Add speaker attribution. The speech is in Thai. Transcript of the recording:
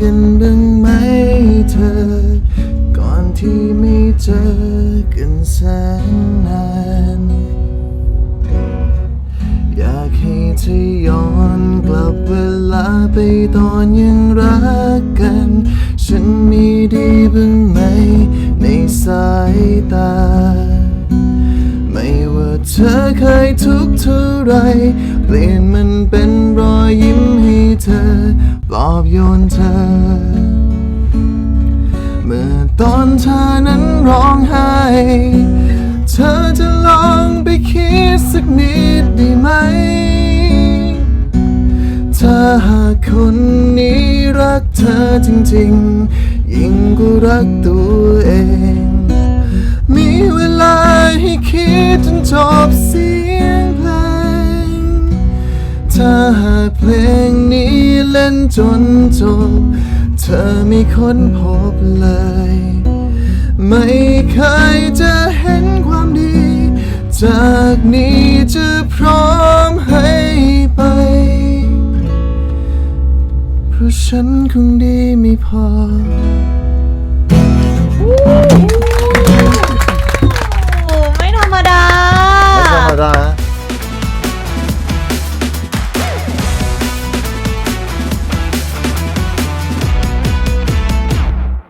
Speaker 1: กันบ้างไหมเธอ ก่อนที่ไม่เจอกันแสนนาน อยากให้เธอย้อนกลับเวลาไปตอนยังรักกัน ฉันมีดีบ้างไหมในสายตา ไม่ว่าเธอเคยทุกข์เท่าไร เปลี่ยนมันเป็น โยนเธอ เมื่อตอนเธอนั้นร้องไห้ เธอจะลองไปคิดสักนิดได้ไหมถ้าหากคนนี้รักเธอจริงๆ ยิ่งกว่ารักตัวเอง มีเวลาให้คิดจนจบส ถ้าหากเพลงนี้เล่นจนจบ เธอไม่ค้นพบเลย ไม่เคยจะเห็นความดี จากนี้จะพร้อมให้ไป เพราะฉันคงดีไม่พอ
Speaker 2: โอ้ไม่ธรรมดา